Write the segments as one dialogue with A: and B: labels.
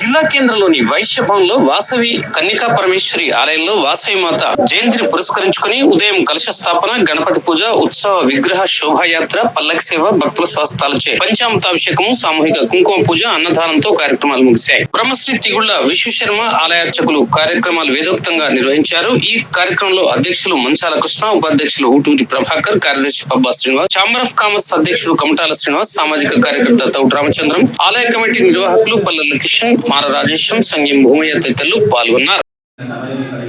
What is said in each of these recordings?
A: జిల్లా కేంద్రంలోని వైశ్య భవన్లో వాసవి కన్నికా పరమేశ్వరి ఆలయంలో వాసవి మాత జయంతిని పురస్కరించుకుని ఉదయం కలశ స్థాపన గణపతి పూజ ఉత్సవ విగ్రహ శోభాయాత్ర పల్లకి సేవ భక్తుల స్వస్థాలచే పంచామృతాభిషేకము సామూహిక కుంకుమ పూజ అన్నదానంతో కార్యక్రమాలు ముగిశాయి. బ్రహ్మశ్రీ తిగుళ్ళ విశ్వశర్మ ఆలయార్చకులు కార్యక్రమాలు వేదోక్తంగా నిర్వహించారు. ఈ కార్యక్రమంలో అధ్యక్షులు మంచాల కృష్ణ ఉపాధ్యక్షులు ఊటూరి ప్రభాకర్ కార్యదర్శి Pabba Srinivas chamber of commerce అధ్యక్షుడు కమటాల శ్రీనివాస్ సామాజిక కార్యకర్త తౌడు రామచంద్రం ఆలయ కమిటీ నిర్వాహకులు పల్లెల కిషన్ మార రాజేశం సంగీం భూమయ్య తదితరులు పాల్గొన్నారు
B: ఇక్కడ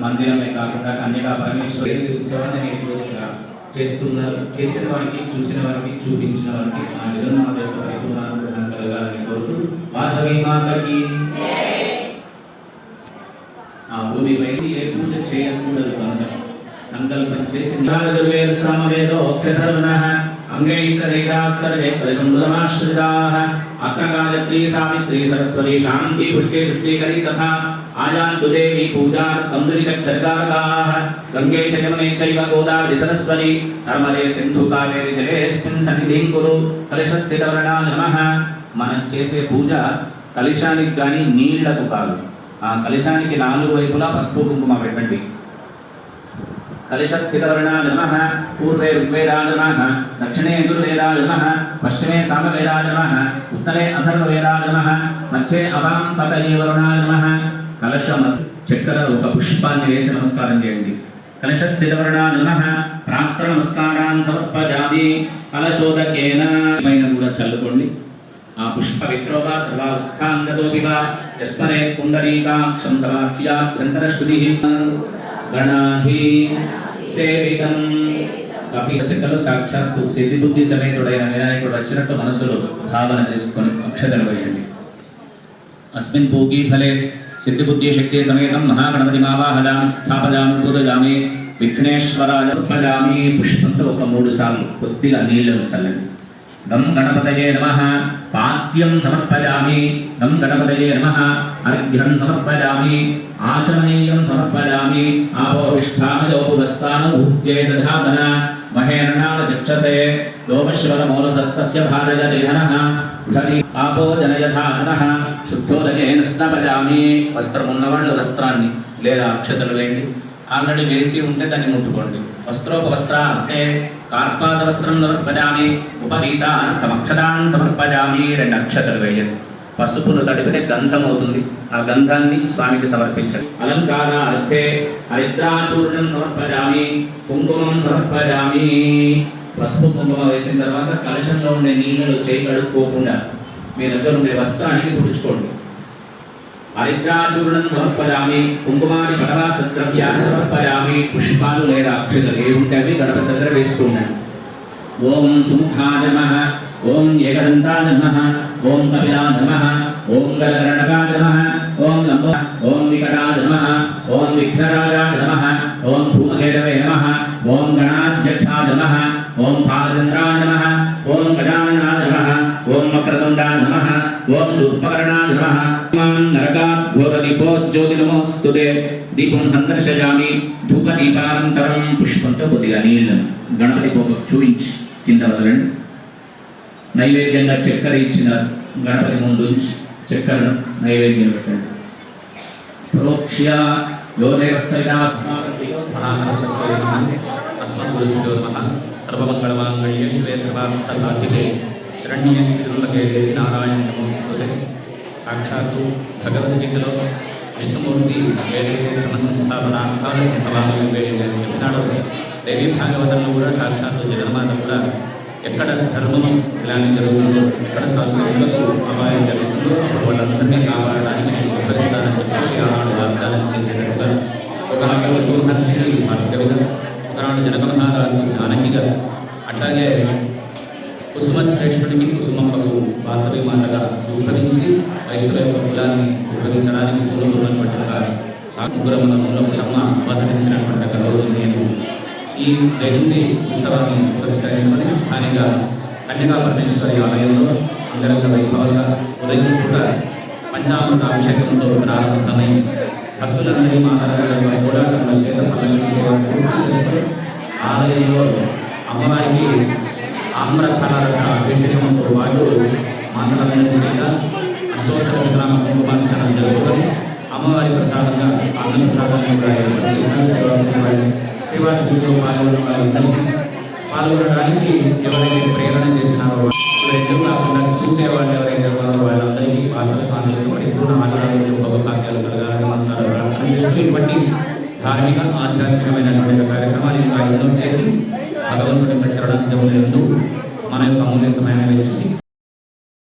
B: మందిరమే కాకుండా ఉత్సవాన్ని చేస్తున్నారు. చేసిన వారికి చూసిన వారికి చూపించిన వారికి ఆ విధంగా మా యొక్క పరిపూర్ణానుగ్రహం కలగాలని కోరుతూ వాసవి మాతకి ఆ భూమిపై ఏ పూజ చేయకూడదు కనుక. సంకల్పం చేసి అంగైశ్చరైకాः సర్వే పరిసంసమాశ్రితాः అత్రకాలత్రీ సావిత్రీ సరస్వతి శాంతి పుష్టే పుష్టీకరీ తథా ఆజాంతు దేవి పూజా దురితక్షరకారకాः గంగే చ యమునే చైవ గోదావరి సరస్వతి నర్మదే సింధు కావేరి జలేస్మిన్ సన్నిధిం కురు కలశస్థితవర్ణా నమః మనం చేసే పూజ కలశానికి కానీ నీళ్ళకు కాదు ఆ కలశానికి నాలుగు వైపులా పసుపు కుంకుమ పెట్టండి కలశస్థితవర్ణాయ నమః పూర్వే ఋగ్వేదాయ నమః దక్షిణే యజుర్వేదాయ నమః పశ్చిమే సామవేదాయ నమః ఉత్తరే అథర్వవేదాయ నమః మధ్యే అవాం పతయే వరుణాయ నమః కలశం చక్కెర ఒక పుష్పాన్ని వేసి నమస్కారం చేయండి. కలశస్థితవర్ణాయ నమ ప్రాప్త నమస్కారాన్ సమర్పజామి కలశోదకేన పైన కూడా చల్లుకోండి. ఆ పుష్ప విక్రోగా సర్వాస్థాంగతోపిగా యస్మరే కుండలీకాక్షం సమాఖ్యాభ్యంతరశ్రుతి. గణాహి సేవితం కపి చెక్కలు సాక్షాత్తు సిద్ధి బుద్ధి సమేతుడైన వినాయకుడు వచ్చినట్టు మనసులో భావన చేసుకొని అక్షతలు వేయండి। అస్మిన్ పూగీ ఫలే సిద్ధి బుద్ధి శక్తి సమేతం మహాగణపతి మావాహదామి స్థాపదామి పూజగామి విఘ్నేశ్వరాయ ఉపజామి పుష్పంతో ఒక మూడు సార్లు కొద్దిగా నీళ్ళను చల్లండి। గం గణపతయే నమ. పాత్యం సమర్పయామి. గం గణపతయే నమ. అర్ఘ్యం సమర్పయామి. ఆచమనీయం సమర్పయామి. ఆపోవిష్ఠామయోపుదస్తానూహ్యే దధాతన. మహేరణాన చక్షసే. లోమశ్వర మూలసస్తస్య భారయ దేహనః ఉషరి ఆపో జనయథాచనః శుద్ధోదకేన స్నపజామి వస్త్రమున్నవాళ్ళు వస్త్రాన్ని లేదా అక్షతలు వేయండి ఆల్రెడీ వేసి ఉంటే దాన్ని ముట్టుకోండి. వస్త్రోపవస్త్రాంతే అంటే వస్త్రం సమర్పజామి ఉపనీతాన్ సమర్పజామి రెండు అక్షతలు వేయండి పసుపును తడిపితే గంధం అవుతుంది ఆ గంధాన్ని స్వామికి సమర్పించండి। అలంకార అర్థే హరిద్రాచూర్ణం సమర్పజామి కుంకుమం సమర్పజామి పసుపు కుంకుమ వేసిన తర్వాత కలశంలో ఉండే నీళ్ళలో చేయి కడుక్కోకుండా మీ దగ్గర ఉండే వస్త్రానికి తుడుచుకోండి హరిద్రాచూర్ణం సమర్పయామి కుంకుమాని పటవాస ద్రవ్యాన్ని సమర్పయామి పుష్పాలు లేదా అక్షతలు ఏ ఉంటే అవి గణపతి దగ్గర వేస్తూ ఉండండి ఓం సుముఖా నమ ఓం ఏకదంతా నమ ఓం కపిలా నమ ఓం గలగరణకాయ నమ ఓం లంబో ఓం వికటా నమ ఓం విఘ్నరాజా నమ ఓం భూమకేటవే నమ ఓం గణాధ్యక్షా నమ ఓం పాలచంద్రా నమ ఓం గజాననాయ ఓం వక్రతుండాయ నమ ఓం శూర్పకర్ణాయ నమః మాం నరకాఘోరదీపోజ్యోతినమోస్తుతే దీపం సందర్శయామి ధూప దీపానంతరం పుష్పంతో కొద్దిగా నీళ్ళను గణపతి పోక చూపించి। కింద వదలండి। నైవేద్యంగా చక్కెర ఇచ్చిన గణపతి ముందు ఉంచి. చక్కెరను నైవేద్యం పెట్టండి. ప్రోక్ష్య
C: సర్వమంగళమాంగళ్యే శివే సర్వార్థసాధికే శరణ్యే త్రిలోకే నారాయణ నమోస్తుతే సాక్షాత్తు భగవద్గీతలో విష్ణుమూర్తి వేరే క్రమ సంస్థాపన సంతవాహం వేరే చెప్పినాడు. దేవి భాగవతంలో కూడా సాక్షాత్తు జగన్మాత కూడా ఎక్కడ ధర్మము ఇలాంటి జరుగుతుందో ఎక్కడ సంస్కృతులకు అపాయం జరుగుతుందో అప్పుడు వాళ్ళందరినీ కాపాడడానికి నేను ఉపకరిస్తానని చెప్పి ఆనాడు వాగ్దానం చేసినట్టుగా ఒకనాడు గోహర్షిని మార్గవిగా ఒకనాడు జనక మహారాజు జానకిగా అట్లాగే కుసుమ శ్రేష్ఠుడికి కుసుమ ప్రభు వాసవి మాటగా ఉద్భవించి వైశ్వ యొక్క కులాన్ని ఉద్భవించడానికి పూర్వమైనటువంటి ఒక సాగురమనంలో అమ్మ అవతరించినటువంటి ఒక రోజు నేను ఈ జయంతి ఉత్సవాన్ని పురస్కరించుకొని స్థానిక కన్యకా పరమేశ్వరి ఆలయంలో అంగరంగ వైభవంగా ఉదయం కూడా పంచామృత అభిషేకంతో ప్రారంభమై భక్తులందరి మాట్లాడాలని కూడా తమ చేత పల్లకి సేవ పూర్తి ఆలయంలో అమ్మవారికి ఆమ్రఫల రస అభిషేకంతో పాటు
B: మండలందరి చేత అష్టోత్తర విగ్రహ కుంకుమార్చన జరుగుతుంది అమ్మవారి ప్రసాదంగా అన్న ప్రసాదాన్ని కూడా సేవా సమితి పాల్గొన్న వారందరికీ పాల్గొనడానికి ఎవరైతే ప్రేరణ చేసినారో ఎవరైతే కాకుండా వాళ్ళు ఎవరైతే ఉన్నారో వాళ్ళందరికీ వాసన పాత్రలకు పరిపూర్ణ ఆధారాలు భగవకార్యాలు కలగాలని మనసారా ప్రార్థన చేస్తూ ఇటువంటి ధార్మిక ఆధ్యాత్మికమైనటువంటి కార్యక్రమాలు ఇంకా ఎన్నో చేసి భగవంతుడి చరణాంజములందు మన యొక్క అమూల్య సమయాన్ని వెచ్చించి